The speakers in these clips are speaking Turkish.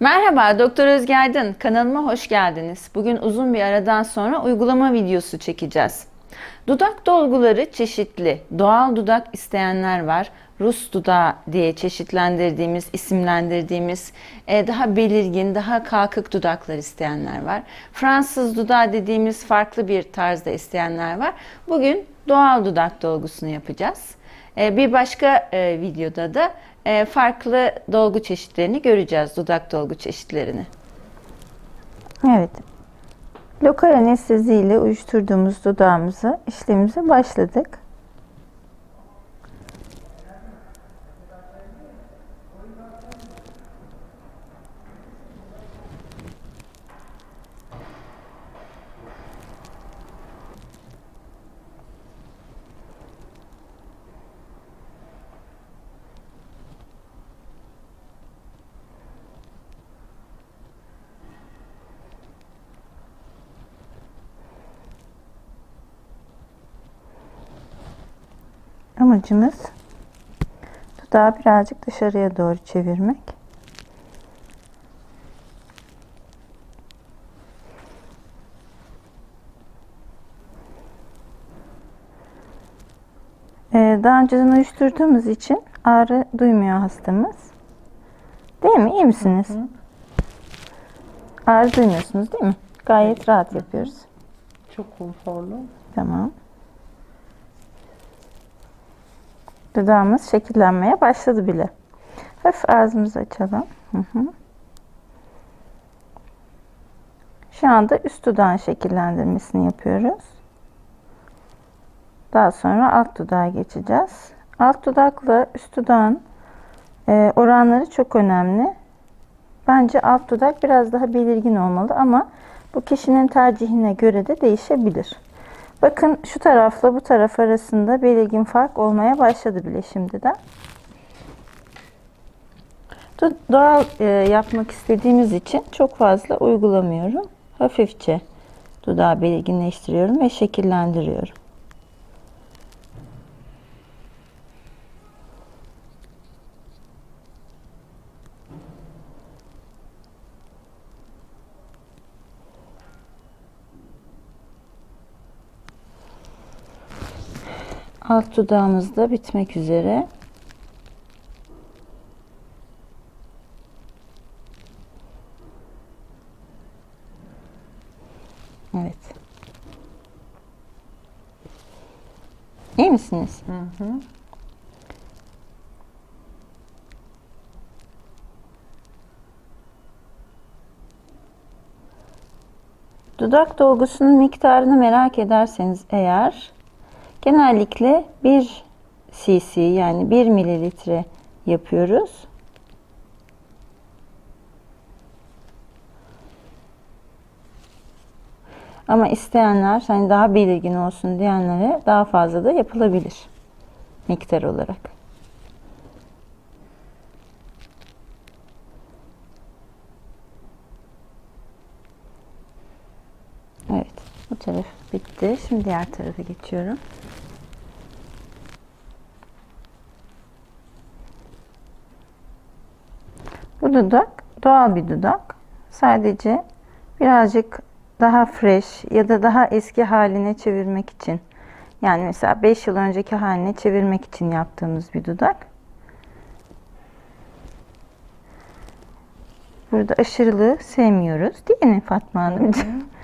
Merhaba, Doktor Özge Aydın. Kanalıma hoş geldiniz. Bugün uzun bir aradan sonra uygulama videosu çekeceğiz. Dudak dolguları çeşitli. Doğal dudak isteyenler var. Rus dudağı diye çeşitlendirdiğimiz, isimlendirdiğimiz e, daha belirgin, daha kalkık dudaklar isteyenler var. Fransız dudağı dediğimiz farklı bir tarzda isteyenler var. Bugün doğal dudak dolgusunu yapacağız. E, Bir başka e, videoda da e, farklı dolgu çeşitlerini göreceğiz, dudak dolgu çeşitlerini. Evet. Lokal anestezi ile uyuşturduğumuz dudağımızı işlemimize başladık. Amacımız dudağı birazcık dışarıya doğru çevirmek. Ee, daha önceden uyuşturduğumuz için ağrı duymuyor hastamız. Değil mi? İyi misiniz? Ağrı duymuyorsunuz değil mi? Gayet rahat yapıyoruz. Çok konforlu. Tamam. Dudağımız şekillenmeye başladı bile. Hafif ağzımızı açalım. Hı hı. Şu anda üst dudağın şekillendirmesini yapıyoruz. Daha sonra alt dudağa geçeceğiz. Alt dudakla üst dudağın e, oranları çok önemli. Bence alt dudak biraz daha belirgin olmalı ama bu kişinin tercihine göre de değişebilir. Bakın şu tarafla bu taraf arasında belirgin fark olmaya başladı bile şimdiden. Doğal e, yapmak istediğimiz için çok fazla uygulamıyorum. Hafifçe dudağı belirginleştiriyorum ve şekillendiriyorum. Alt dudağımız da bitmek üzere. Evet. İyi misiniz? Hı hı. Dudak dolgusunun miktarını merak ederseniz eğer genellikle 1 cc yani 1 mililitre yapıyoruz. Ama isteyenler hani daha belirgin olsun diyenlere daha fazla da yapılabilir miktar olarak. Evet, bu taraf bitti. Şimdi diğer tarafa geçiyorum. Bu dudak doğal bir dudak. Sadece birazcık daha fresh ya da daha eski haline çevirmek için. Yani mesela 5 yıl önceki haline çevirmek için yaptığımız bir dudak. Burada aşırılığı sevmiyoruz değil mi Fatma Hanımcığım?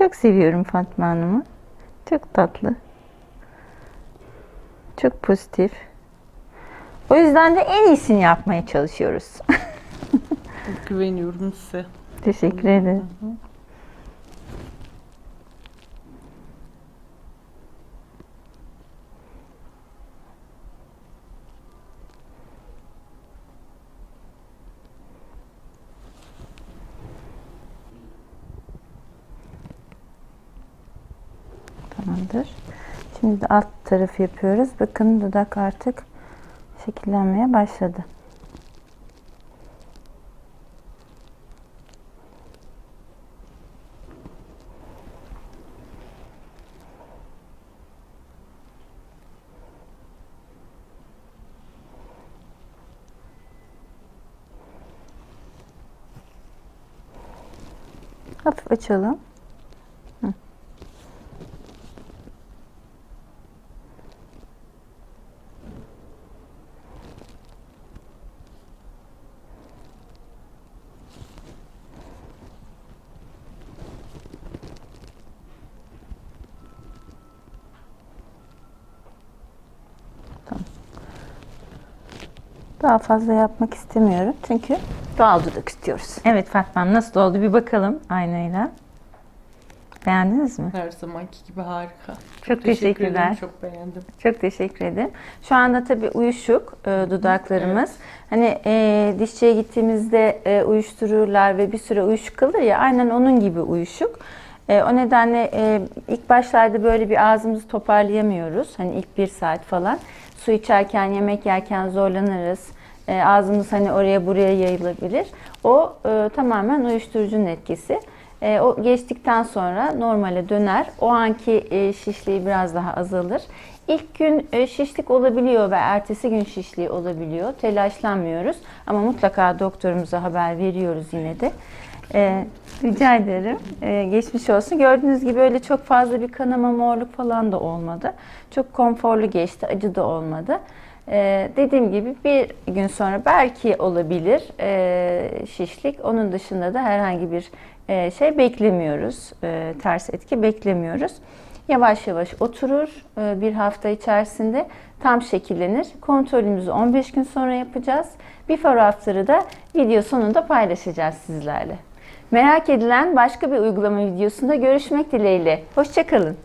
Çok seviyorum Fatma Hanım'ı. Çok tatlı. Çok pozitif. O yüzden de en iyisini yapmaya çalışıyoruz. Güveniyorum size. Teşekkür ederim. vardır. Şimdi de alt tarafı yapıyoruz. Bakın dudak artık şekillenmeye başladı. Hafif açalım. Daha fazla yapmak istemiyorum çünkü doğal dudak istiyoruz. Evet Fatma'm nasıl oldu bir bakalım aynayla. Beğendiniz mi? Her zamanki gibi harika. Çok Teşekkür ederim, teşekkürler. Çok beğendim. Çok teşekkür ederim. Şu anda tabii uyuşuk e, dudaklarımız. Hani e, dişçiye gittiğimizde e, uyuştururlar ve bir süre uyuşuk kalır ya aynen onun gibi uyuşuk. E, o nedenle e, ilk başlarda böyle bir ağzımızı toparlayamıyoruz. Hani ilk bir saat falan. Su içerken, yemek yerken zorlanırız. E, ağzımız hani oraya buraya yayılabilir. O e, tamamen uyuşturucunun etkisi. E, o geçtikten sonra normale döner. O anki e, şişliği biraz daha azalır. İlk gün e, şişlik olabiliyor ve ertesi gün şişliği olabiliyor. Telaşlanmıyoruz ama mutlaka doktorumuza haber veriyoruz yine de. E, rica ederim. E, geçmiş olsun. Gördüğünüz gibi öyle çok fazla bir kanama, morluk falan da olmadı. Çok konforlu geçti, acı da olmadı. Ee, dediğim gibi bir gün sonra belki olabilir e, şişlik. Onun dışında da herhangi bir e, şey beklemiyoruz. E, ters etki beklemiyoruz. Yavaş yavaş oturur e, bir hafta içerisinde tam şekillenir. Kontrolümüzü 15 gün sonra yapacağız. Before after'ı da video sonunda paylaşacağız sizlerle. Merak edilen başka bir uygulama videosunda görüşmek dileğiyle. Hoşçakalın.